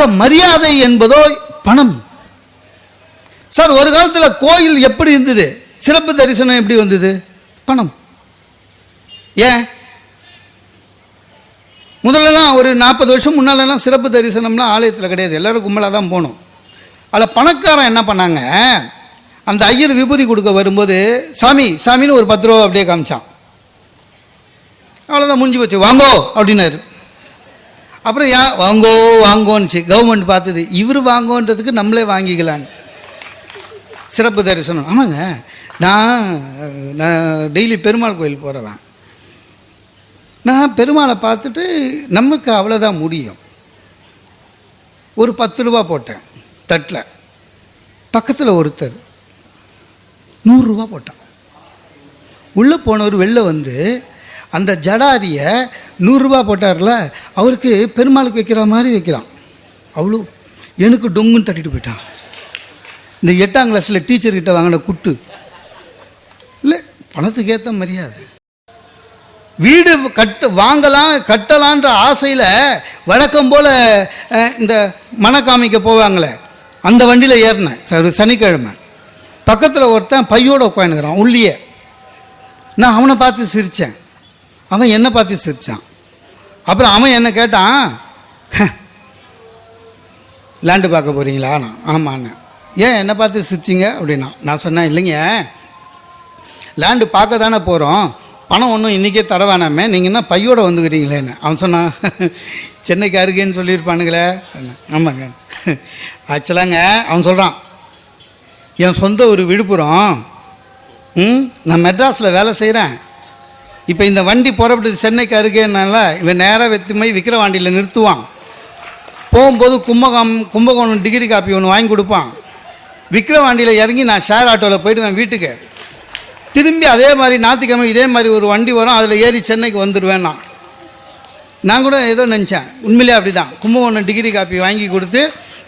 ஆக மரியாதை என்பதோ பணம். சார் ஒரு காலத்தில் கோயில் எப்படி இருந்தது? சிறப்பு தரிசனம் எப்படி வந்தது? பணம். ஏன்? முதல்லலாம் ஒரு நாற்பது வருஷம் முன்னாலெல்லாம் சிறப்பு தரிசனம்லாம் ஆலயத்தில் கிடையாது. எல்லோரும் கும்பலாக தான் போகணும் அதில் பணக்காரன் என்ன பண்ணாங்க? அந்த ஐயர் விபூதி கொடுக்க வரும்போது சாமி சாமின்னு ஒரு பத்து ரூபா அப்படியே காமிச்சான். அவ்வளோதான் முடிஞ்சு போச்சு. வாங்கோ அப்படின்னாரு. அப்புறம் யா வாங்கோ வாங்கோன்னுச்சு கவர்மெண்ட் பார்த்தது இவர் வாங்கோன்றதுக்கு நம்மளே வாங்கிக்கலான்னு. சிறப்பு தரிசனம். ஆமாங்க. நான் நான் டெய்லி பெருமாள் கோயில் போகிறவன் நான் பெருமாளை பார்த்துட்டு நமக்கு அவ்வளோதான் முடியும். ஒரு பத்து ரூபா போட்டேன் தட்டில். பக்கத்தில் ஒருத்தர் நூறுரூவா போட்டான். உள்ளே போனவர் வெளில வந்து அந்த ஜடாரியை நூறுரூவா போட்டார்ல அவருக்கு பெருமாளுக்கு வைக்கிற மாதிரி வைக்கிறான். அவ்வளோ எனக்கு டொங்குன்னு தட்டிட்டு போயிட்டான். இந்த எட்டாம் கிளாஸில் டீச்சர்கிட்ட வாங்கின குட்டு. இல்லை பணத்துக்கு ஏற்ற மரியாதை. வீடு கட்டு வாங்கலாம் கட்டலான்ற ஆசையில் வழக்கம் போல் இந்த மனக்காமிக்க போவாங்களே அந்த வண்டியில் ஏறினேன். சனிக்கிழமை. பக்கத்தில் ஒருத்தன் பையோட உட்காந்துக்கிறான் உள்ளியே. நான் அவனை பார்த்து சிரித்தேன் அவன் என்னை பார்த்து சிரித்தான் அப்புறம் அவன் என்ன கேட்டான்? லேண்டு பார்க்க போகிறீங்களா நான் ஆமாண்ணே. ஏன் என்னை பார்த்து சிரிச்சிங்க? அப்படின்னா நான் சொன்னேன் இல்லைங்க. லேண்டு பார்க்க தானே போகிறோம் பணம் ஒன்றும் இன்றைக்கே தர வேணாமே. நீங்கள் என்ன பையோட வந்துக்கிறீங்களேன்னு. அவன் சொன்னான் சென்னைக்கு அருகேன்னு சொல்லியிருப்பானுங்களே. ஆமாங்க. ஆக்சுவலாங்க அவன் சொல்கிறான் என் சொந்த ஒரு விழுப்புரம். ம் நான் மெட்ராஸில் வேலை செய்கிறேன் இப்போ இந்த வண்டி புறப்பட்டு சென்னைக்கு அருகேனால இவன் நேராக வெத்துமை விக்கிரவாண்டியில் நிறுத்துவான். போகும்போது கும்பகம் கும்பகோணம் டிகிரி காப்பி ஒன்று வாங்கி கொடுப்பான். விக்கிரவாண்டியில் இறங்கி நான் ஷேர் ஆட்டோவில் போயிடுவேன் வீட்டுக்கு. திரும்பி அதே மாதிரி ஞாத்திக்கிழமை இதே மாதிரி ஒரு வண்டி வரும் அதில் ஏறி சென்னைக்கு வந்துடுவேன் நான். நான் கூட ஏதோ நினச்சேன் உண்மையிலே அப்படி தான் கும்பகோணம் டிகிரி காப்பி வாங்கி கொடுத்து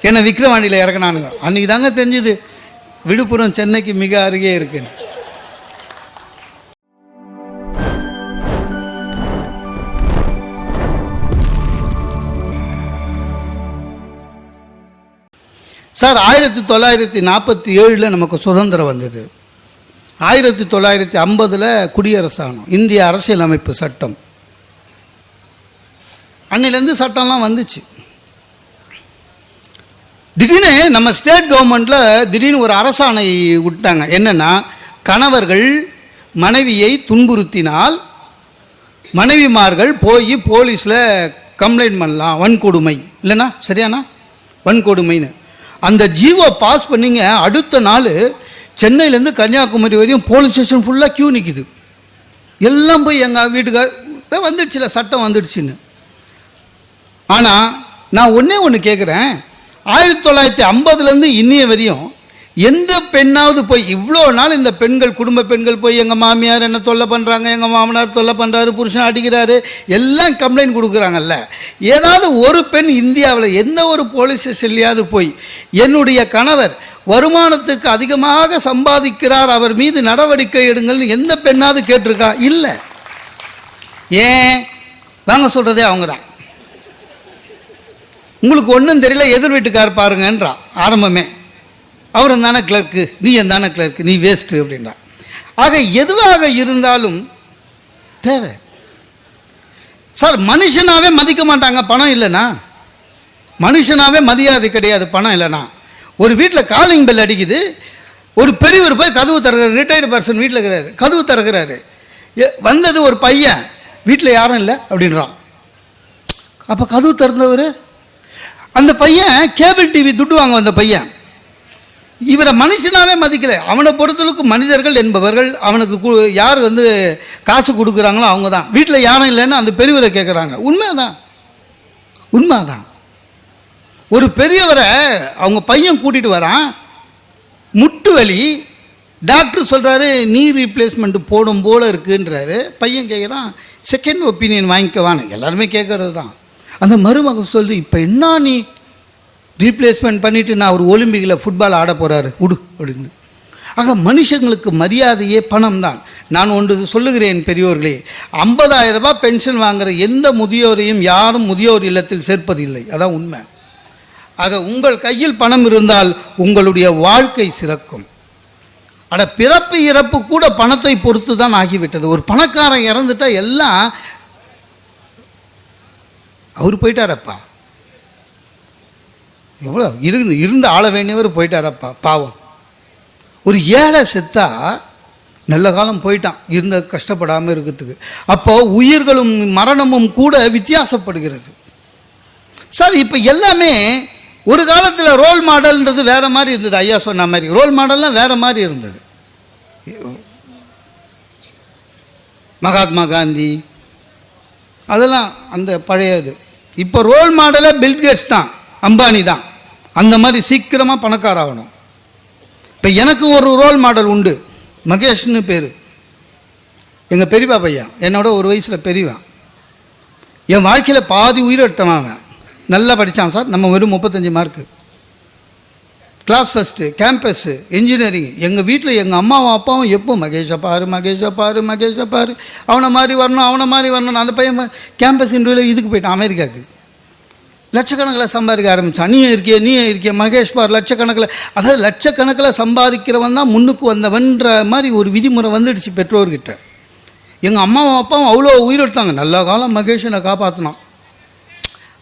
என்னை விக்கிரவாண்டியில் இறக்கினானுங்க. அன்றைக்கி தாங்க தெரிஞ்சுது விழுப்புரம் சென்னைக்கு மிக அருகே இருக்குன்னு. சார் ஆயிரத்தி தொள்ளாயிரத்தி நாற்பத்தி ஏழில் நமக்கு சுதந்திரம் வந்தது. ஆயிரத்தி தொள்ளாயிரத்தி ஐம்பதில் குடியரசானோம் இந்திய அரசியலமைப்பு சட்டம். அன்னிலேருந்து சட்டம்லாம் வந்துச்சு. திடீர்னு நம்ம ஸ்டேட் கவர்மெண்ட்டில் திடீர்னு ஒரு அரசாணை விட்டாங்க. என்னென்னா கணவர்கள் மனைவியை துன்புறுத்தினால் மனைவிமார்கள் போய் போலீஸில் கம்ப்ளைண்ட் பண்ணலாம். வன்கொடுமை. இல்லைண்ணா சரியாண்ணா வன்கொடுமைன்னு. அந்த ஜீவோ பாஸ் பண்ணிங்க அடுத்த நாள் சென்னையிலேருந்து கன்னியாகுமரி வரையும் போலீஸ் ஸ்டேஷன் ஃபுல்லாக க்யூ நிற்கிது எல்லாம் போய் எங்கள் வீட்டுக்கார வந்துடுச்சுல சட்டம் வந்துடுச்சுன்னு. ஆனால் நான் ஒன்றே ஒன்று கேட்குறேன் ஆயிரத்தி தொள்ளாயிரத்தி ஐம்பதுலேருந்து இன்னைய வரையும் எந்த பெண்ணாவது போய் இவ்வளோ நாள் இந்த பெண்கள் குடும்ப பெண்கள் போய் எங்கள் மாமியார் என்ன தொல்லை பண்ணுறாங்க எங்கள் மாமனார் தொல்லை பண்ணுறாரு புருஷன் அடிக்கிறாரு எல்லாம் கம்ப்ளைண்ட் கொடுக்குறாங்கல்ல. ஏதாவது ஒரு பெண் இந்தியாவில் எந்த ஒரு போலீஸ் ஸ்டேஷன்லையாவது போய் என்னுடைய கணவர் வருமானத்துக்கு அதிகமாக சம்பாதிக்கிறார் அவர் மீது நடவடிக்கை எடுங்கள்னு எந்த பெண்ணாவது கேட்டிருக்கா? இல்லை. ஏன்? வாங்க சொல்கிறதே அவங்க தான் உங்களுக்கு ஒன்றும் தெரியல எதிர் வீட்டுக்கார் பாருங்கன்றான் ஆரம்பமே. அவர் தானே கிளர்க்கு நீ என் தானே கிளர்க்கு நீ வேஸ்ட்டு அப்படின்றான். ஆக எதுவாக இருந்தாலும் தேவை. சார் மனுஷனாவே மதிக்க மாட்டாங்க பணம் இல்லைனா மனுஷனாகவே மதியாது கிடையாது பணம் இல்லைனா ஒரு வீட்டில் காலிங் பெல் அடிக்குது ஒரு பெரியவர் போய் கதவு திறக்கிறார் ரிட்டையர்டு பர்சன் வீட்டில் இருக்கிறாரு கதவு திறக்கிறாரு. எ- வந்தது ஒரு பையன் வீட்டில் யாரும் இல்லை அப்படின்றான். அப்போ கதவு திறந்தவர்? அந்த பையன் கேபிள் டிவி துட்டு வாங்க வந்த பையன். இவரை மனுஷனாவே மதிக்கலை. அவனை பொறுத்தளவுக்கு மனிதர்கள் என்பவர்கள் அவனுக்கு யார் வந்து காசு கொடுக்குறாங்களோ அவங்க தான் வீட்டில் யாரும் இல்லைன்னு அந்த பெரியவரை கேட்குறாங்க உண்மைதான். உண்மைதான். ஒரு பெரியவரை அவங்க பையன் கூட்டிகிட்டு வரான். முட்டு வலி. டாக்டர் சொல்கிறாரு நீ ரீப்ளேஸ்மெண்ட் போடும் போல் இருக்குன்றாரு. பையன் கேட்குறான் செகண்ட் ஒப்பீனியன் வாங்கிக்கவான்னு. எல்லாருமே கேட்குறது தான் அந்த மருமகன் சொல்லி இப்போ என்ன நீ ரீப்ளேஸ்மெண்ட் பண்ணிவிட்டு நான் ஒரு ஒலிம்பிக்கில் ஃபுட்பால் ஆட போகிறாரு உடு அப்படின்னு. ஆக மனுஷங்களுக்கு மரியாதையே பணம் தான் நான் ஒன்று சொல்லுகிறேன் பெரியோர்களே 50000 ரூபாய் பென்ஷன் வாங்குகிற எந்த முதியோரையும் யாரும் முதியோர் இல்லத்தில் சேர்ப்பதில்லை. அதான் உண்மை. ஆக உங்கள் கையில் பணம் இருந்தால் உங்களுடைய வாழ்க்கை சிறக்கும். அட பிறப்பு இறப்பு கூட பணத்தை பொறுத்து தான் ஆகிவிட்டது. ஒரு பணக்காரன் இறந்துட்டா எல்லாம் அவர் போயிட்டாரப்பா. எவ்வளோ இருந்து இருந்து ஆள வேண்டியவர் போயிட்டாரப்பா பாவம். ஒரு ஏழை செத்தா நல்ல காலம் போயிட்டான் இருந்த கஷ்டப்படாமல் இருக்கிறதுக்கு. அப்போ உயிர்களும் மரணமும் கூட வித்தியாசப்படுகிறது. சார் இப்போ எல்லாமே ஒரு காலத்தில் ரோல் மாடல்ன்றது வேற மாதிரி இருந்தது ஐயா சொன்ன மாதிரி. ரோல் மாடல்லாம் வேற மாதிரி இருந்தது. மகாத்மா காந்தி அதெல்லாம் அந்த பழையது இப்போ ரோல் மாடலே பில்கேட்ஸ் தான் அம்பானி தான். அந்த மாதிரி சீக்கிரமாக பணக்கார ஆகணும் இப்போ எனக்கு ஒரு ரோல் மாடல் உண்டு. மகேஷ்னு பேர். எங்கள் பெரியப்பா பையன். என்னோட ஒரு வயசில் பெரியவன். என் வாழ்க்கையில் பாதி உயிர் எடுத்தவன் அவன். நல்லா படித்தான் சார். நம்ம வெறும் முப்பத்தஞ்சு mark class first campus engineering எங்கள் வீட்டில் எங்கள் அம்மாவும் அப்பாவும் எப்போ மகேஷை பாரு மகேஷை பாரு மகேஷை பாரு. அவனை மாதிரி வரணும் அவனை மாதிரி வரணும் அந்த பையன் கேம்பஸ் இன்டர்வியூவில் இதுக்கு போயிட்டான் அமெரிக்காவுக்கு லட்சக்கணக்கில் சம்பாதிக்க ஆரம்பித்தான் நீ இருக்கிய நீ இருக்கிய மகேஷ் பார் லட்சக்கணக்கில். அதாவது லட்சக்கணக்கில் சம்பாதிக்கிறவன் தான் முன்னுக்கு வந்தவன்ற மாதிரி ஒரு விதிமுறை வந்துடுச்சு பெற்றோர்கிட்ட. எங்கள் அம்மாவும் அப்பாவும் அவ்வளோ உயிரெடுத்தாங்க. நல்ல காலம் மகேஷனை காப்பாற்றினான்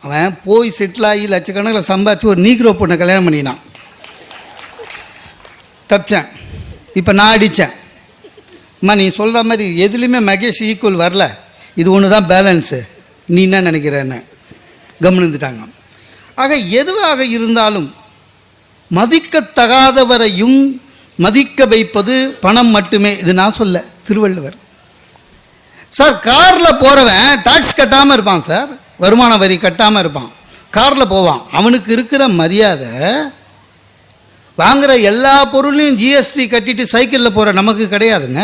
அவன் போய் செட்டில் ஆகி லட்சக்கணக்கில் சம்பாதிச்சு ஒரு நீக்ரோ பொண்ணை கல்யாணம் பண்ணினான். தப்பிச்சேன். இப்போ நான் அடித்தேன் அம்மா நீ சொல்கிற மாதிரி எதுலேயுமே மகேஷ் ஈக்குவல் வரல. இது ஒன்று தான் பேலன்ஸு நீ என்ன நினைக்கிறேன்னு. கவனிந்துட்டாங்க ஆக எதுவாக இருந்தாலும் மதிக்கத்தகாதவரையும் மதிக்க வைப்பது பணம் மட்டுமே. இது நான் சொல்ல திருவள்ளுவர். சார் காரில் போகிறவன் டாக்ஸ் கட்டாமல் இருப்பான் சார். வருமான வரி கட்டாமல் இருப்பான். காரில் போவான். அவனுக்கு இருக்கிற மரியாதை வாங்குகிற எல்லா பொருளையும் ஜிஎஸ்டி கட்டிட்டு சைக்கிளில் போகிற நமக்கு கிடையாதுங்க.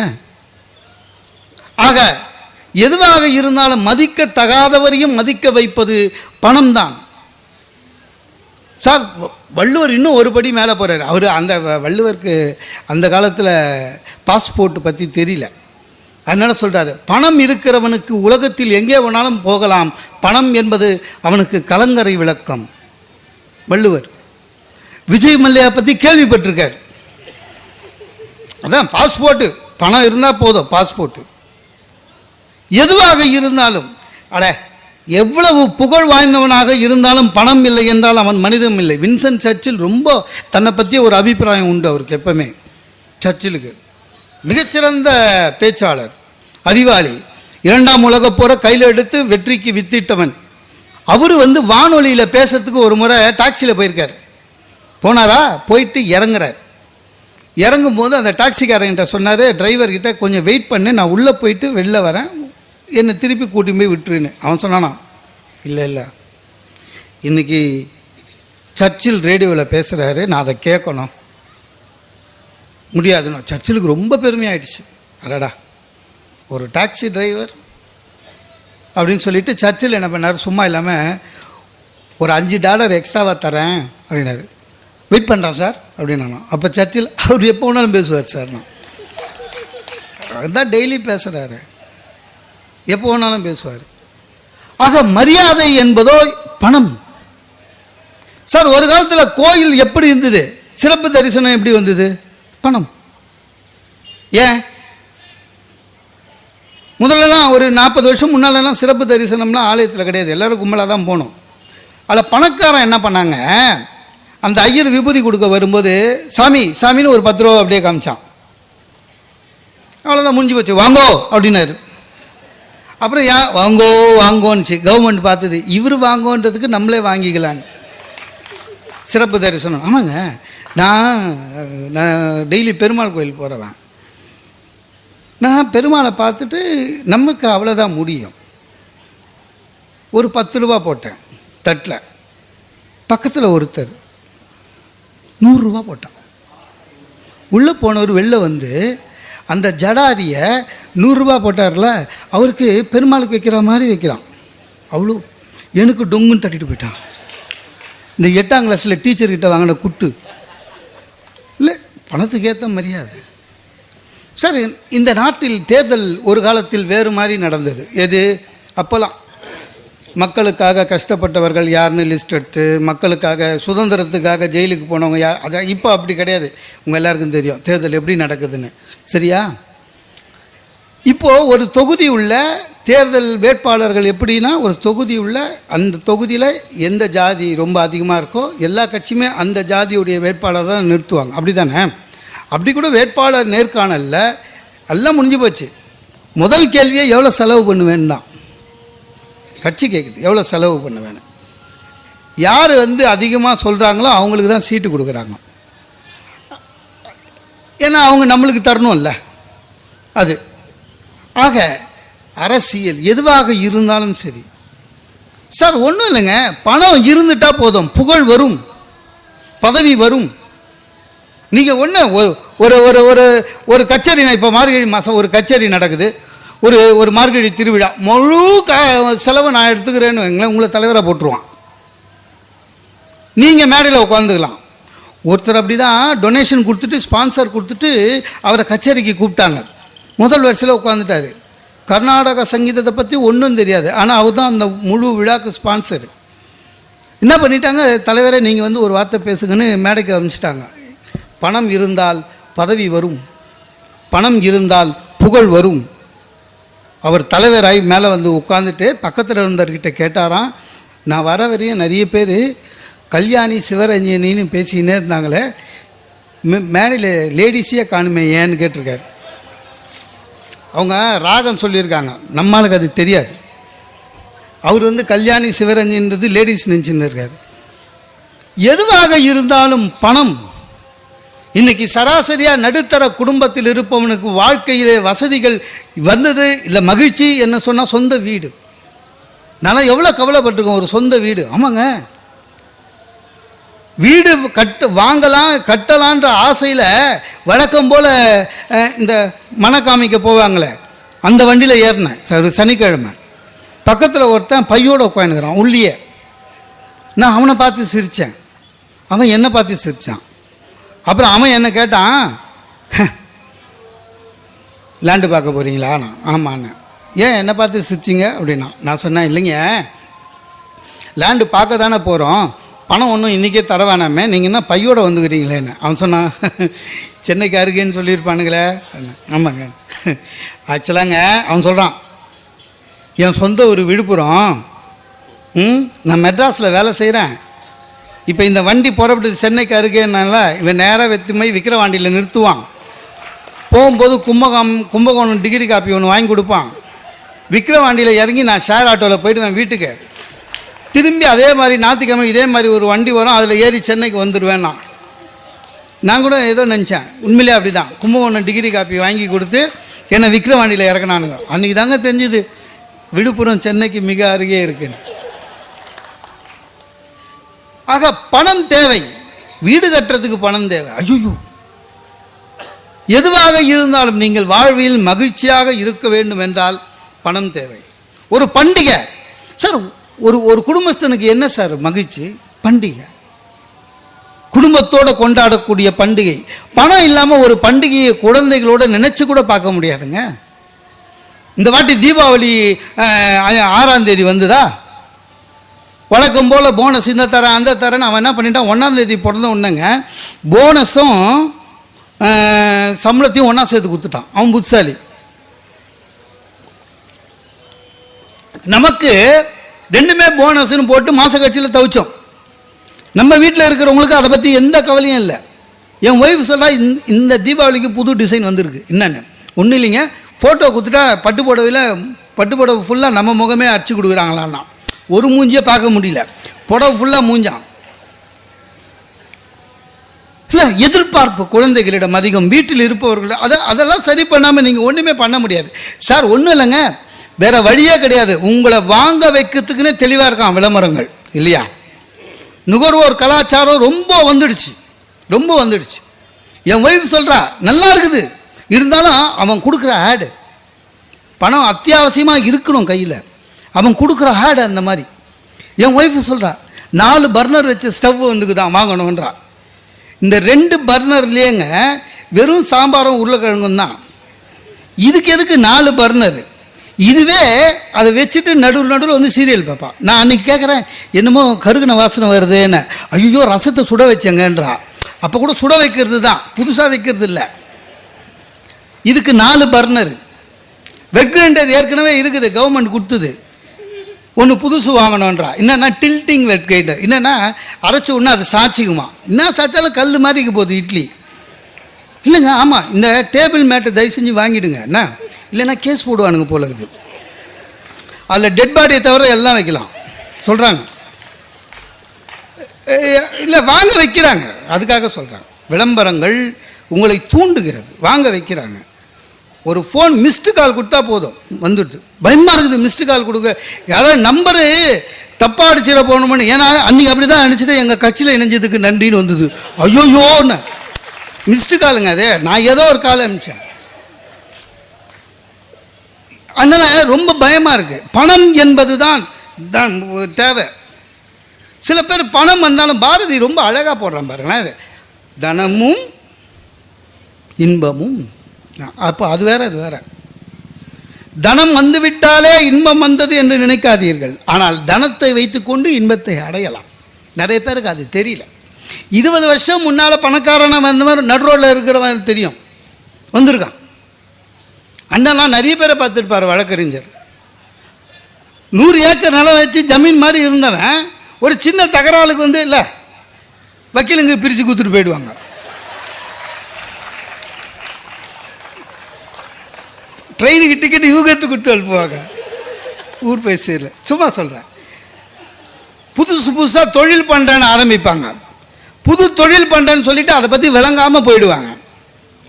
ஆக எதுவாக இருந்தாலும் மதிக்க தகாதவரையும் மதிக்க வைப்பது பணம் தான் சார் வள்ளுவர் இன்னும் ஒரு படி மேலே போகிறார் அவர் அந்த வ- வள்ளுவருக்கு அந்த காலத்தில் பாஸ்போர்ட் பற்றி தெரியல. அதனால் சொல்கிறாரு பணம் இருக்கிறவனுக்கு உலகத்தில் எங்கே வேணாலும் போகலாம். பணம் என்பது அவனுக்கு கலங்கரை விளக்கம். வள்ளுவர் விஜய் மல்லையா பற்றி கேள்விப்பட்டிருக்கார். அதான் பாஸ்போர்ட்டு. பணம் இருந்தால் போதும் பாஸ்போர்ட்டு. எதுவாக இருந்தாலும் அட எவ்வளவு புகழ் வாய்ந்தவனாக இருந்தாலும் பணம் இல்லை என்றால் அவன் மனிதம் இல்லை. வின்சென்ட் சர்ச்சில் ரொம்ப தன்னை பற்றிய ஒரு அபிப்பிராயம் உண்டு அவருக்கு எப்பவுமே. சர்ச்சிலுக்கு. மிகச்சிறந்த பேச்சாளர் அறிவாளி இரண்டாம் உலகப் போகிற கையில் எடுத்து வெற்றிக்கு வித்திட்டவன். அவர் வந்து வானொலியில் பேசுறதுக்கு ஒரு முறை டாக்ஸியில் போயிருக்கார். போனாரா? போயிட்டு இறங்குறார். இறங்கும்போது அந்த டாக்ஸிக்காரங்கிட்ட சொன்னார் டிரைவர்கிட்ட கொஞ்சம் வெயிட் பண்ணு நான் உள்ளே போயிட்டு வெளில வரேன். என்னை திருப்பி கூட்டி போய் விட்டுருன்னு. அவன் சொன்னானா இல்லை இல்லை. இன்னைக்கு சர்ச்சில் ரேடியோவில் பேசுகிறாரு நான் அதை கேட்கணும். முடியாதுண்ணா சர்ச்சிலுக்கு ரொம்ப பெருமையாயிடுச்சு. அடடா ஒரு டாக்ஸி டிரைவர்? அப்படின்னு சொல்லிட்டு சர்ச்சில் என்ன பண்ணார் சும்மா இல்லாமல் ஒரு அஞ்சு டாலர் எக்ஸ்ட்ராவாக தரேன் அப்படின்னாரு. வெயிட் பண்ணுறேன் சார் அப்படின்னு அப்போ சர்ச்சில் அவர் எப்போ வேணாலும் பேசுவார் சார் நான். அதுதான் டெய்லி பேசுகிறாரு எப்போ வேணாலும் பேசுவார். ஆக மரியாதை என்பதோ பணம். சார் ஒரு காலத்தில் கோயில் எப்படி இருந்தது? சிறப்பு தரிசனம் எப்படி வந்தது? பணம். ஏன்? முதல்லலாம் ஒரு நாற்பது வருஷம் முன்னாலெல்லாம் சிறப்பு தரிசனம்லாம் ஆலயத்தில் கிடையாது. எல்லோரும் கும்பலாக தான் போனோம். அதில் பணக்காரன் என்ன பண்ணாங்க? அந்த ஐயர் விபூதி கொடுக்க வரும்போது சாமி சாமின்னு ஒரு பத்து ரூபா அப்படியே காமிச்சான். அவ்வளோதான் முடிஞ்சு போச்சு. வாங்கோ அப்படின்னாரு. அப்புறம் யா வாங்கோ வாங்கோன்னுச்சு கவர்மெண்ட் பார்த்தது இவர் வாங்கோன்றதுக்கு நம்மளே வாங்கிக்கலான்னு. சிறப்பு தரிசனம். ஆமாங்க. நான் நான் டெய்லி பெருமாள் கோயில் போகிறவன் நான் பெருமாளை பார்த்துட்டு நமக்கு அவ்வளோதான் முடியும். ஒரு பத்து ரூபா போட்டேன் தட்டில். பக்கத்தில் ஒருத்தர் நூறுரூவா போட்டான். உள்ளே போனவர் வெளில வந்து அந்த ஜடாரியை நூறுரூவா போட்டார்ல அவருக்கு பெருமாளுக்கு வைக்கிற மாதிரி வைக்கிறான். அவ்வளோ. எனக்கு டொங்குன்னு தட்டிட்டு போயிட்டான். இந்த எட்டாம் கிளாஸில் டீச்சர்கிட்ட வாங்கின குட்டு. இல்லை பணத்துக்கு ஏற்ற மரியாதை. சார் இந்த நாட்டில் தேர்தல் ஒரு காலத்தில் வேறு மாதிரி நடந்தது. எது? அப்போல்லாம் மக்களுக்காக கஷ்டப்பட்டவர்கள் யாருன்னு லிஸ்ட் எடுத்து மக்களுக்காக சுதந்திரத்துக்காக ஜெயிலுக்கு போனவங்க யார் அதான் இப்போ அப்படி கிடையாது. உங்கள் எல்லாருக்கும் தெரியும். தேர்தல் எப்படி நடக்குதுன்னு. சரியா? இப்போது ஒரு தொகுதி உள்ள தேர்தல் வேட்பாளர்கள் எப்படின்னா ஒரு தொகுதி உள்ள அந்த தொகுதியில் எந்த ஜாதி ரொம்ப அதிகமாக இருக்கோ எல்லா கட்சியுமே அந்த ஜாதியுடைய வேட்பாளர் தான் நிறுத்துவாங்க. அப்படி தானே அப்படி கூட வேட்பாளர் நேர்காணலில் எல்லாம் முடிஞ்சு போச்சு. முதல் கேள்வியை எவ்வளோ செலவு பண்ணுவேன்னு தான். கட்சி கேட்குது எவ்வளோ செலவு பண்ண வேணும் யார் வந்து அதிகமாக சொல்கிறாங்களோ அவங்களுக்கு தான் சீட்டு கொடுக்குறாங்க. ஏன்னா அவங்க நம்மளுக்கு தரணும்ல. அது. ஆக அரசியல் எதுவாக இருந்தாலும் சரி. சார் ஒன்றும் இல்லைங்க. பணம் இருந்துட்டா போதும். புகழ் வரும். பதவி வரும். நீங்கள் ஒன்று ஒரு ஒரு ஒரு ஒரு ஒரு கச்சேரி நான் இப்போ மார்கழி மாதம் ஒரு கச்சேரி நடக்குது. ஒரு ஒரு மார்கழி திருவிழா. முழு க செலவை நான் எடுத்துக்கிறேன்னு வைங்களேன் உங்களை தலைவராக போட்டுருவான். நீங்கள் மேடையில் உட்காந்துக்கலாம் ஒருத்தர் அப்படி தான் டொனேஷன் கொடுத்துட்டு ஸ்பான்சர் கொடுத்துட்டு அவரை கச்சேரிக்கு கூப்பிட்டாங்க. முதல் வரிசையில் உட்காந்துட்டாரு கர்நாடக சங்கீதத்தை பற்றி ஒன்றும் தெரியாது. ஆனால் அவர் தான் அந்த முழு விழாக்கு ஸ்பான்சர் என்ன பண்ணிட்டாங்க? தலைவரே நீங்கள் வந்து ஒரு வார்த்தை பேசுங்கன்னு மேடைக்கு அமைச்சிட்டாங்க பணம் இருந்தால் பதவி வரும். பணம் இருந்தால் புகழ் வரும். அவர் தலைவராகி மேலே வந்து உட்காந்துட்டு பக்கத்தில் இருந்தவர்கிட்ட கேட்டாராம் நான் வர வரையும் நிறைய பேர் கல்யாணி சிவரஞ்சனின்னு பேசிக்கினே இருந்தாங்களே மே- மேடையில் லேடிஸே காணுமே ஏன்னு கேட்டிருக்காரு. அவங்க ராகம் சொல்லியிருக்காங்க நம்மளுக்கு அது தெரியாது. அவர் வந்து கல்யாணி சிவரஞ்சன்றது லேடிஸ் நினச்சின்னு இருக்கார். எதுவாக இருந்தாலும் பணம் இன்னைக்கு சராசரியாக நடுத்தர குடும்பத்தில் இருப்பவனுக்கு வாழ்க்கையிலே வசதிகள் வந்தது இல்லை மகிழ்ச்சி என்ன சொன்னால் சொந்த வீடு. நான் எவ்வளோ கவலைப்பட்டிருக்கோம் ஒரு சொந்த வீடு. ஆமாங்க. வீடு கட்டு வாங்கலாம் கட்டலான்ற ஆசையில் வழக்கம் போல் இந்த மனக்காமிக்க போவாங்களே. அந்த வண்டியில் ஏறினேன் சரி சனிக்கிழமை. பக்கத்தில் ஒருத்தன் பையோட உட்காந்துக்கிறான் உள்ளியே. நான் அவனை பார்த்து சிரித்தேன் அவன் என்னை பார்த்து சிரித்தான் அப்புறம் அவன் என்ன கேட்டான்? லேண்டு பார்க்க போகிறீங்களா நான் ஆமாண்ணே ஏன் என்னை பார்த்து சிரிச்சிங்க? அப்படின்னா நான் சொன்னேன் இல்லைங்க லேண்டு பார்க்க தானே போகிறோம் பணம் ஒன்றும் இன்றைக்கே தர வேணாமே. நீங்கள் என்ன பையோட வந்துக்கிறீங்களேன்னு. அவன் சொன்னான் சென்னைக்கு அருகேன்னு சொல்லியிருப்பானுங்களே. ஆமாங்க. ஆக்சுவலாங்க அவன் சொல்கிறான் என் சொந்த ஒரு விழுப்புரம் ம் நான் மெட்ராஸில் வேலை செய்கிறேன் இப்போ இந்த வண்டி புறப்பட்டு சென்னைக்கு அருகேனால இவன் நேராக வெத்துமை விக்கிரவாண்டியில் நிறுத்துவான். போகும்போது கும்பகம் கும்பகோணம் டிகிரி காப்பி ஒன்று வாங்கி கொடுப்பான். விக்கிரவாண்டியில் இறங்கி நான் ஷேர் ஆட்டோவில் போயிடுவேன் வீட்டுக்கு. திரும்பி அதே மாதிரி ஞாயிற்றுக்கிழமை இதே மாதிரி ஒரு வண்டி வரும் அதில் ஏறி சென்னைக்கு வந்துடுவேன் நான். நான் கூட ஏதோ நினச்சேன் உண்மையிலே அப்படி தான் கும்பகோணம் டிகிரி காப்பி வாங்கி கொடுத்து என்னை விக்கிரவாண்டியில் இறக்கினானுங்க. அன்றைக்கி தாங்க தெரிஞ்சுது விழுப்புரம் சென்னைக்கு மிக அருகே இருக்குன்னு. ஆக பணம் தேவை. வீடு கட்டுறதுக்கு பணம் தேவை. ஐயோ எதுவாக இருந்தாலும் நீங்கள் வாழ்வில் மகிழ்ச்சியாக இருக்க வேண்டும் என்றால் பணம் தேவை. ஒரு பண்டிகை. சார் ஒரு ஒரு குடும்பஸ்தனுக்கு என்ன சார் மகிழ்ச்சி? பண்டிகை. குடும்பத்தோடு கொண்டாடக்கூடிய பண்டிகை. பணம் இல்லாமல் ஒரு பண்டிகையை குழந்தைகளோட நினச்சி கூட பார்க்க முடியாதுங்க. இந்த வாட்டி தீபாவளி ஆறாம் தேதி வந்துதா? வழக்கம் போல் போனஸ் இந்த தரேன் அந்த தரேன்னு அவன் என்ன பண்ணிட்டான்? ஒன்றாம் தேதி பிறந்த ஒன்றுங்க போனஸும் சம்பளத்தையும் ஒன்றா சேர்த்து கொடுத்துட்டான். அவன் புத்தாலி நமக்கு ரெண்டுமே போனஸ்னு போட்டு மாத கட்சியில் தவிச்சோம். நம்ம வீட்டில் இருக்கிறவங்களுக்கு அதை பற்றி எந்த கவலையும் இல்லை. என் ஒய்ஃப் சொல்கிறா இந் இந்த தீபாவளிக்கு புது டிசைன் வந்திருக்கு. என்னென்னு? ஒன்றும் இல்லைங்க. ஃபோட்டோ கொடுத்துட்டா பட்டு புடவையில் பட்டு புடவை ஃபுல்லாக நம்ம முகமே அடிச்சு கொடுக்குறாங்களான்னா ஒரு மூஞ்சியே பார்க்க முடியல. புடவை ஃபுல்லாக மூஞ்சான். இல்லை எதிர்பார்ப்பு குழந்தைகளிடம் அதிகம் வீட்டில் இருப்பவர்கள் அதை அதெல்லாம் சரி பண்ணாமல் நீங்கள் ஒன்றுமே பண்ண முடியாது. சார் ஒன்றும் இல்லைங்க. வேற வழியே கிடையாது. உங்களை வாங்க வைக்கிறதுக்குன்னே தெளிவாக இருக்கான் விளம்பரங்கள் இல்லையா? நுகர்வோர் கலாச்சாரம் ரொம்ப வந்துடுச்சு. ரொம்ப வந்துடுச்சு. என் ஒய்ஃப் சொல்கிறா நல்லா இருக்குது. இருந்தாலும் அவன் கொடுக்குற ஆடு பணம் அத்தியாவசியமாக இருக்கணும் கையில். அவன் கொடுக்குற ஆடு அந்த மாதிரி. என் ஒய்ஃப் சொல்கிறான் நாலு பர்னர் வச்ச ஸ்டவ் வந்துக்குதான் வாங்கணுன்றான் இந்த ரெண்டு பர்னர்லேயேங்க வெறும் சாம்பாரும் உருளைக்கிழங்கும் தான். இதுக்கு எதுக்கு நாலு பர்னர் இதுவே அதை வச்சுட்டு நடுவில் நடுவில் வந்து சீரியல் பார்ப்பான் நான் அன்னைக்கு கேட்குறேன் என்னமோ கருகின வாசனை வருதுன்னு. ஐயோ ரசத்தை சுட வச்சேங்கன்றா. அப்போ கூட சுட வைக்கிறது தான் புதுசாக வைக்கிறது இல்லை. இதுக்கு நாலு பர்னர் வெட் கிரைண்டர் ஏற்கனவே இருக்குது கவர்மெண்ட் கொடுத்தது. ஒன்று புதுசு வாங்கணுன்றா என்னென்னா டில்ட்டிங் வெட் கிரைண்டர் என்னென்னா அரைச்ச உடனே அது சாய்ச்சிக்குமா என்ன சாய்ச்சாலும் கல் மாதிரிக்கு போகுது இட்லி. இல்லைங்க ஆமாம் இந்த டேபிள் மேட்டை தயவு செஞ்சு வாங்கிடுங்க. என்ன? இல்லைன்னா கேஸ் போடுவானுங்க போல இருக்குது. அதில் டெட் பாடியை தவிர எல்லாம் வைக்கலாம். சொல்கிறாங்க இல்லை வாங்க வைக்கிறாங்க. அதுக்காக சொல்கிறாங்க விளம்பரங்கள் உங்களை தூண்டுகிறது. வாங்க வைக்கிறாங்க. ஒரு ஃபோன் மிஸ்டு கால் கொடுத்தா போதும். வந்துடுது. பயமாக இருக்குது மிஸ்டு கால் கொடுக்க. யாராவது நம்பரு தப்பாக அடிச்சிட போகணும்னு. ஏன்னா அன்றைக்கி அப்படி தான் நினச்சிட்டு எங்கள் கட்சியில் இணைஞ்சதுக்கு நன்றின்னு வந்தது. ஐயோயோன்னு. மிஸ்டு காலுங்க அது. நான் ஏதோ ஒரு கால் அனுப்பிச்சேன். அதனால் ரொம்ப பயமாக இருக்குது பணம் என்பது தான் தான் தேவை. சில பேர் பணம் வந்தாலும் பாரதி ரொம்ப அழகாக போடுறான் பாருங்களேன். அது. தனமும் இன்பமும். அப்போ அது வேற அது வேற. தனம் வந்து விட்டாலே இன்பம் வந்தது என்று நினைக்காதீர்கள். ஆனால் தனத்தை வைத்துக்கொண்டு இன்பத்தை அடையலாம். நிறைய பேருக்கு அது தெரியல. இருபது வருஷம் முன்னால் பணக்காரன வந்த மாதிரி நடுரோட்டில் இருக்கிறவன் தெரியும். வந்திருக்கான். அண்ணன்லாம் நிறைய பேரை பார்த்துருப்பார் வழக்கறிஞர். நூறு ஏக்கர் நிலம் வச்சு ஜமீன் மாதிரி இருந்தவன் ஒரு சின்ன தகராறுக்கு வந்து இல்லை வக்கீலுங்க பிரித்து கொடுத்துட்டு போயிடுவாங்க. ட்ரெயினுக்கு டிக்கெட் யூகத்து கொடுத்து அனுப்புவாங்க. ஊர் போய் சும்மா சொல்கிறேன் புதுசு புதுசாக தொழில் பண்ணுறேன்னு ஆரம்பிப்பாங்க. புது தொழில் பண்ணுறேன்னு சொல்லிட்டு அதை பற்றி விளங்காமல் போயிடுவாங்க.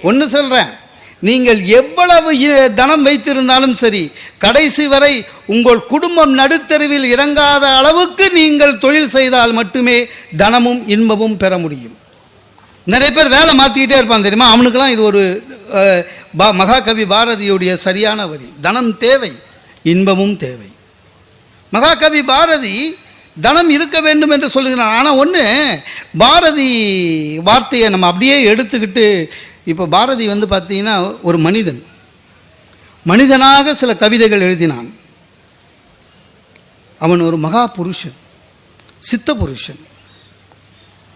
ஒன்று சொல்கிறேன் நீங்கள் எவ்வளவு தனம் வைத்திருந்தாலும் சரி கடைசி வரை உங்கள் குடும்பம் நடுத்தருவில் இறங்காத அளவுக்கு நீங்கள் தொழில் செய்தால் மட்டுமே தனமும் இன்பமும் பெற முடியும். நிறைய பேர் வேலை மாற்றிக்கிட்டே இருப்பான் தெரியுமா? அவனுக்கெல்லாம் இது ஒரு பா மகாகவி பாரதியுடைய சரியான வரி தனம் தேவை இன்பமும் தேவை. மகாகவி பாரதி தனம் இருக்க வேண்டும் என்று சொல்லுகிறான். ஆனால் ஒன்று பாரதி வார்த்தையை நம்ம அப்படியே எடுத்துக்கிட்டு இப்போ பாரதி வந்து பார்த்தீங்கன்னா ஒரு மனிதன். மனிதனாக சில கவிதைகள் எழுதினான். அவன் ஒரு மகா புருஷன் சித்த புருஷன்.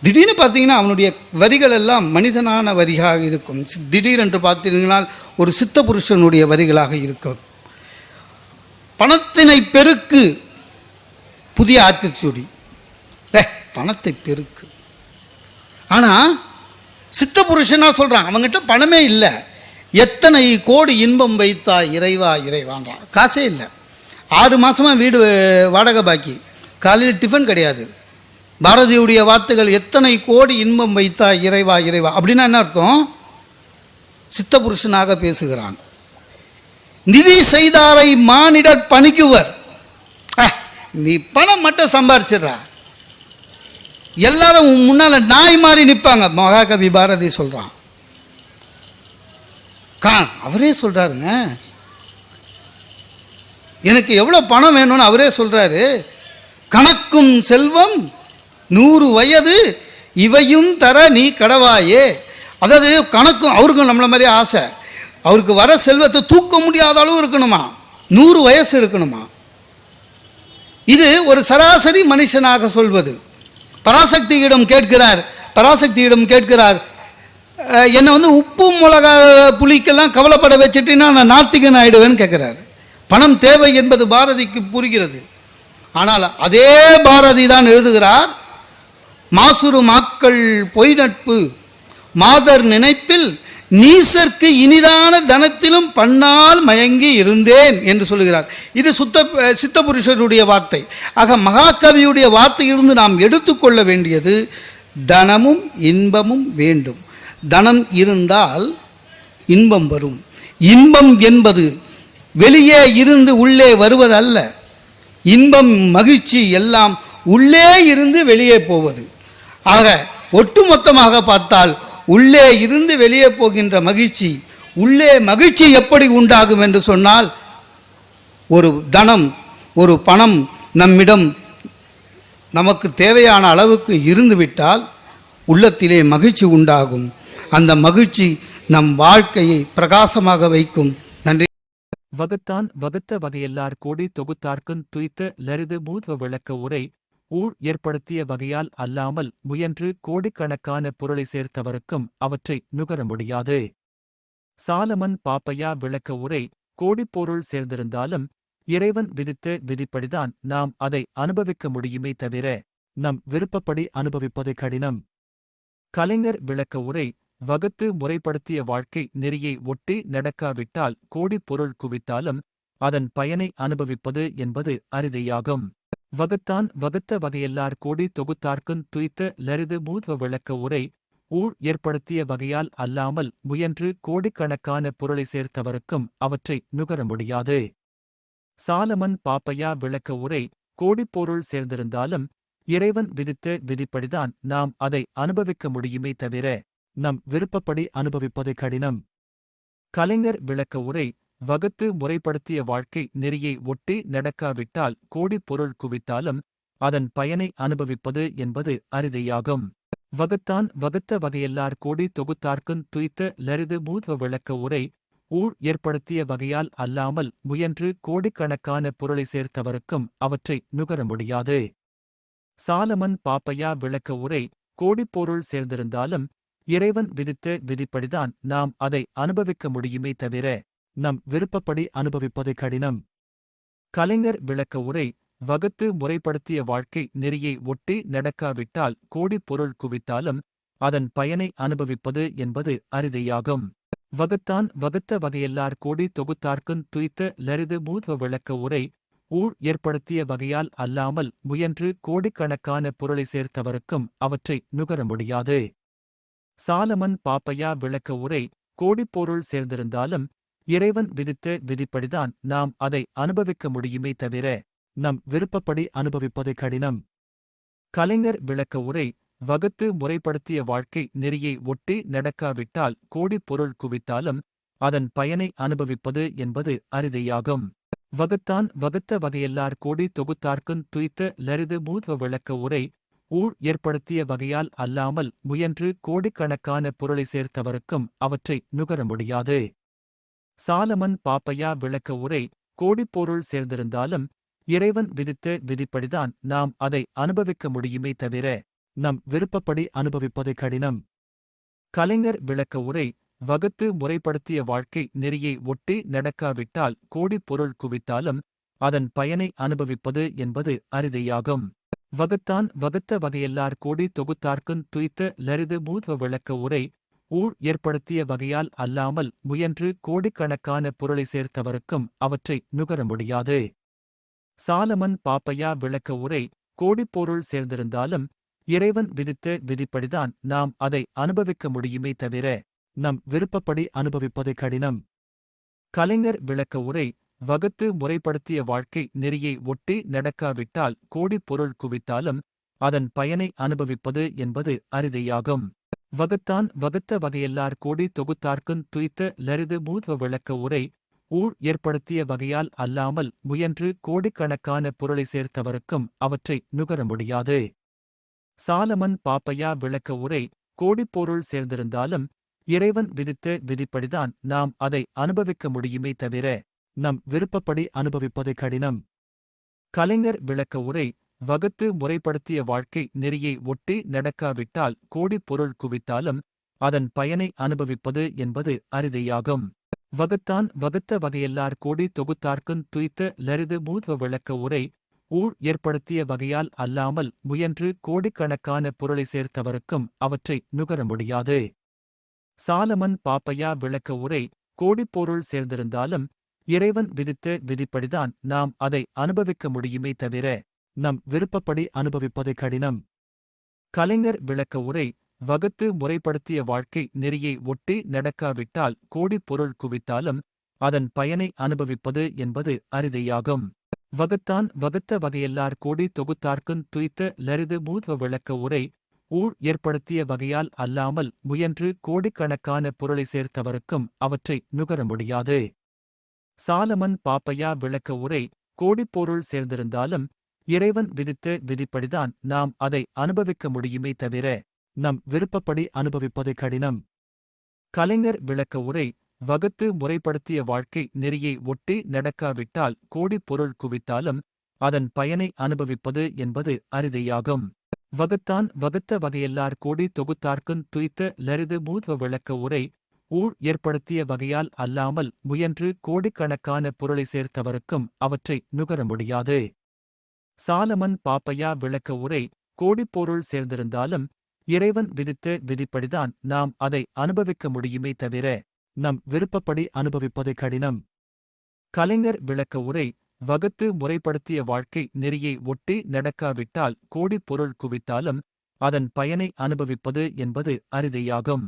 திடீர்னு பார்த்தீங்கன்னா அவனுடைய வரிகள் எல்லாம் மனிதனான வரியாக இருக்கும். சி- திடீரென்று பார்த்தீங்கன்னா ஒரு சித்த புருஷனுடைய வரிகளாக இருக்கும். பணத்தினை பெருக்கு புதிய ஆத்திச்சூடி பணத்தை பெருக்கு. ஆனால் சித்த புருஷனாக சொல்கிறான் அவங்ககிட்ட பணமே இல்லை. எத்தனை கோடி இன்பம் வைத்தா இறைவா இறைவான்றான். காசே இல்லை. ஆறு மாதமாக வீடு வாடகை பாக்கி. காலையில் டிஃபன் கிடையாது. பாரதியுடைய வார்த்தைகள் எத்தனை கோடி இன்பம் வைத்தா இறைவா இறைவா? அப்படின்னா என்ன அர்த்தம்? சித்த புருஷனாக பேசுகிறான். நிதி செய்தாரை மானிடர் பணிக்குவர். நீ பணம் மட்டும் சம்பாரிச்சிடுறா. எல்லாரும் உன் முன்னால நாய் மாதிரி நிற்பாங்க மகாகவி பாரதி சொல்றான். கா அவரே சொல்றாருங்க. எனக்கு எவ்வளோ பணம் வேணும்னு அவரே சொல்றாரு. கணக்கும் செல்வம் நூறு வயது இவையும் தர நீ கடவாயே. அதாவது கணக்கும் அவருக்கும் நம்மளை மாதிரி ஆசை. அவருக்கு வர செல்வத்தை தூக்க முடியாத அளவு இருக்கணுமா? நூறு வயசு இருக்கணுமா? இது ஒரு சராசரி மனுஷனாக சொல்வது. பராசக்தியிடம் கேட்கிறார் பராசக்தியிடம் கேட்கிறார். என்னை வந்து உப்பு மிளகா புளிக்கெல்லாம் கவலைப்பட வச்சுட்டுன்னா நான் நாத்திகன் ஆகிடுவேன்னு கேட்குறாரு. பணம் தேவை என்பது பாரதிக்கு புரிகிறது. ஆனால் அதே பாரதி தான் எழுதுகிறார் மாசுரு மாக்கள் பொய் நட்பு. மாதர் நினைப்பில் நீசர்க்கு இனிதான தனத்திலும் பண்ணால் மயங்கி இருந்தேன் என்று சொல்லுகிறார் இது சுத்த சித்த புருஷருடைய வார்த்தை. ஆக மகாகவியுடைய வார்த்தையிலிருந்து நாம் எடுத்துக்கொள்ள வேண்டியது தனமும் இன்பமும் வேண்டும். தனம் இருந்தால் இன்பம் வரும். இன்பம் என்பது வெளியே இருந்து உள்ளே வருவதல்ல. இன்பம் மகிழ்ச்சி எல்லாம் உள்ளே இருந்து வெளியே போவது. ஆக ஒட்டுமொத்தமாக பார்த்தால் உள்ளே இருந்து வெளியே போகின்ற மகிழ்ச்சி உள்ளே மகிழ்ச்சி எப்படி உண்டாகும் என்று சொன்னால் ஒரு தனம் ஒரு பணம் நம்மிடம் நமக்கு தேவையான அளவுக்கு இருந்துவிட்டால் உள்ளத்திலே மகிழ்ச்சி உண்டாகும். அந்த மகிழ்ச்சி நம் வாழ்க்கையை பிரகாசமாக வைக்கும். நன்றி. வகுத்தான் வகுத்த வகையெல்லார் கோடி தொகுத்தார்க்குன் துய்த்த லரிது மூத்வ விளக்க உரை ஊழ் ஏற்படுத்திய வகையால் அல்லாமல் முயன்று கோடிக்கணக்கான பொருளை சேர்த்தவருக்கும் அவற்றை நுகர முடியாது. சாலமன் பாப்பையா விளக்க உரை கோடிப்பொருள் சேர்ந்திருந்தாலும் இறைவன் விதித்த விதிப்படிதான் நாம் அதை அனுபவிக்க முடியுமே தவிர நம் விருப்பப்படி அனுபவிப்பது கடினம். கலைஞர் விளக்க உரை வகுத்து முறைப்படுத்திய வாழ்க்கை நெறியை ஒட்டி நடக்காவிட்டால் கோடிப்பொருள் குவித்தாலும் அதன் பயனை அனுபவிப்பது என்பது அரிதையாகும். வகுத்தான் வகுத்த வகையெல்லார் கோடி தொகுத்தார்க்குந் துய்த்த லரிது மூத்வ விளக்க உரை ஊழ் ஏற்படுத்திய வகையால் அல்லாமல் முயன்று கோடிக்கணக்கான பொருளை சேர்த்தவருக்கும் அவற்றை நுகர முடியாது. சாலமன் பாப்பையா விளக்க உரை கோடிப்பொருள் சேர்ந்திருந்தாலும் இறைவன் விதித்த விதிப்படிதான் நாம் அதை அனுபவிக்க முடியுமே தவிர நம் விருப்பப்படி அனுபவிப்பது கடினம். கலைஞர் விளக்க உரை வகுத்து முறைப்படுத்திய வாழ்க்கை நெறியை ஒட்டி நடக்காவிட்டால் கோடி பொருள் குவித்தாலும் அதன் பயனை அனுபவிப்பது என்பது அரிதையாகும். வகுத்தான் வகுத்த வகையெல்லார் கோடி தொகுத்தார்க்குந் துய்த்த லரிது மூத்வ விளக்க உரை ஊழ் ஏற்படுத்திய வகையால் அல்லாமல் முயன்று கோடிக்கணக்கான பொருளை சேர்த்தவருக்கும் அவற்றை நுகர முடியாது. சாலமன் பாப்பையா விளக்க உரை கோடிப்பொருள் சேர்ந்திருந்தாலும் இறைவன் விதித்த விதிப்படிதான் நாம் அதை அனுபவிக்க முடியுமே தவிர நம் விருப்பப்படி அனுபவிப்பது கடினம். கலைஞர் விளக்க உரை வகுத்து முறைப்படுத்திய வாழ்க்கை நெறியை ஒட்டி நடக்காவிட்டால் கோடி பொருள் குவித்தாலும் அதன் பயனை அனுபவிப்பது என்பது அரிதையாகும். வகுத்தான் வகுத்த வகையெல்லார் கோடி தொகுத்தார்க்குந் துய்த்த லரிது மூதுவ விளக்க உரை ஊழ் ஏற்படுத்திய வகையால் அல்லாமல் முயன்று கோடிக்கணக்கான பொருளை சேர்த்தவருக்கும் அவற்றை நுகர முடியாது. சாலமன் பாப்பையா விளக்க உரை கோடிப்பொருள் சேர்ந்திருந்தாலும் இறைவன் விதித்த விதிப்படிதான் நாம் அதை அனுபவிக்க முடியுமே தவிர நம் விருப்பப்படி அனுபவிப்பது கடினம். கலைஞர் விளக்க உரை வகுத்து முறைப்படுத்திய வாழ்க்கை நெறியை ஒட்டி நடக்காவிட்டால் கோடிப் பொருள் குவித்தாலும் அதன் பயனை அனுபவிப்பது என்பது அரிதையாகும். வகுத்தான் வகுத்த வகையெல்லார் கோடி தொகுத்தார்க்குந் துய்த்த லரிது மூத்வ விளக்க உரை ஊழ் ஏற்படுத்திய வகையால் அல்லாமல் முயன்று கோடிக்கணக்கான பொருளை சேர்த்தவருக்கும் அவற்றை நுகர முடியாது. சாலமன் பாப்பையா விளக்க உரை கோடிப்பொருள் சேர்ந்திருந்தாலும் இறைவன் விதித்த விதிப்படிதான் நாம் அதை அனுபவிக்க முடியுமே தவிர நம் விருப்பப்படி அனுபவிப்பது கடினம். கலைஞர் விளக்க உரை வகுத்து முறைப்படுத்திய வாழ்க்கை நெறியை ஒட்டி நடக்காவிட்டால் கோடிப்பொருள் குவித்தாலும் அதன் பயனை அனுபவிப்பது என்பது அரிதையாகும். வகுத்தான் வகுத்த வகையெல்லார் கோடி தொகுத்தார்க்குந் துய்த்த லரிது மூத்வ விளக்க உரை ஊழ் ஏற்படுத்திய வகையால் அல்லாமல் முயன்று கோடிக்கணக்கான பொருளை சேர்த்தவருக்கும் அவற்றை நுகர முடியாது. சாலமன் பாப்பையா விளக்க உரை கோடிப்பொருள் சேர்ந்திருந்தாலும் இறைவன் விதித்த விதிப்படிதான் நாம் அதை அனுபவிக்க முடியுமே தவிர நம் விருப்பப்படி அனுபவிப்பது கடினம். கலைஞர் விளக்க உரை வகுத்து முறைப்படுத்திய வாழ்க்கை நெறியை ஒட்டி நடக்காவிட்டால் கோடிப்பொருள் குவித்தாலும் அதன் பயனை அனுபவிப்பது என்பது அரிதையாகும். வகுத்தான் வகுத்த வகையெல்லார் கோடி தொகுத்தார்க்குந் துய்த்த லரிது மூத்வ விளக்க உரை ஊழ் ஏற்படுத்திய வகையால் அல்லாமல் முயன்று கோடிக்கணக்கான பொருளை சேர்த்தவருக்கும் அவற்றை நுகர முடியாது. சாலமன் பாப்பையா விளக்க உரை கோடிப்பொருள் சேர்ந்திருந்தாலும் இறைவன் விதித்த விதிப்படிதான் நாம் அதை அனுபவிக்க முடியுமே தவிர நம் விருப்பப்படி அனுபவிப்பது கடினம். கலைஞர் விளக்க உரை வகுத்து முறைப்படுத்திய வாழ்க்கை நெறியை ஒட்டி நடக்காவிட்டால் கோடி பொருள் குவித்தாலும் அதன் பயனை அனுபவிப்பது என்பது அரிதையாகும். வகுத்தான் வகுத்த வகையெல்லார் கோடி தொகுத்தார்க்குந் துய்த்த லரிது மூதுவ விளக்க உரை ஊழ் ஏற்படுத்திய வகையால் அல்லாமல் முயன்று கோடிக்கணக்கான பொருளை சேர்த்தவருக்கும் அவற்றை நுகர முடியாது. சாலமன் பாப்பையா விளக்க உரை கோடிப்பொருள் சேர்ந்திருந்தாலும் இறைவன் விதித்த விதிப்படிதான் நாம் அதை அனுபவிக்க முடியுமே தவிர நம் விருப்பப்படி அனுபவிப்பது கடினம். கலைஞர் விளக்க உரை வகுத்து முறைப்படுத்திய வாழ்க்கை நெறியை ஒட்டி நடக்காவிட்டால் கோடி பொருள் குவித்தாலும் அதன் பயனை அனுபவிப்பது என்பது அரிதையாகும். வகுத்தான் வகுத்த வகையெல்லார் கோடி தொகுத்தார்க்குந் துய்த்த லரிது மூதுவ விளக்க உரை ஊழ் ஏற்படுத்திய வகையால் அல்லாமல் முயன்று கோடிக்கணக்கான பொருளை சேர்த்தவருக்கும் அவற்றை நுகர முடியாது. சாலமன் பாப்பையா விளக்க உரை கோடிப்பொருள் சேர்ந்திருந்தாலும் இறைவன் விதித்த விதிப்படிதான் நாம் அதை அனுபவிக்க முடியுமே தவிர நம் விருப்பப்படி அனுபவிப்பது கடினம். கலைஞர் விளக்க உரை வகுத்து முறைப்படுத்திய வாழ்க்கை நெறியை ஒட்டி நடக்காவிட்டால் கோடிப் பொருள் குவித்தாலும் அதன் பயனை அனுபவிப்பது என்பது அரிதையாகும். வகுத்தான் வகுத்த வகையெல்லார் கோடி தொகுத்தார்க்குந் துய்த்த லரிது மூதுவ விளக்க உரை ஊழ் ஏற்படுத்திய வகையால் அல்லாமல் முயன்று கோடிக்கணக்கான பொருளை சேர்த்தவருக்கும் அவற்றை நுகர முடியாது. சாலமன் பாப்பையா விளக்க உரை கோடிப்பொருள் சேர்ந்திருந்தாலும் இறைவன் விதித்த விதிப்படிதான் நாம் அதை அனுபவிக்க முடியுமே தவிர நம் விருப்பப்படி அனுபவிப்பது கடினம். கலைஞர் விளக்க உரை வகுத்து முறைப்படுத்திய வாழ்க்கை நெறியை ஒட்டி நடக்காவிட்டால் கோடிப்பொருள் குவித்தாலும் அதன் பயனை அனுபவிப்பது என்பது அரிதையாகும்.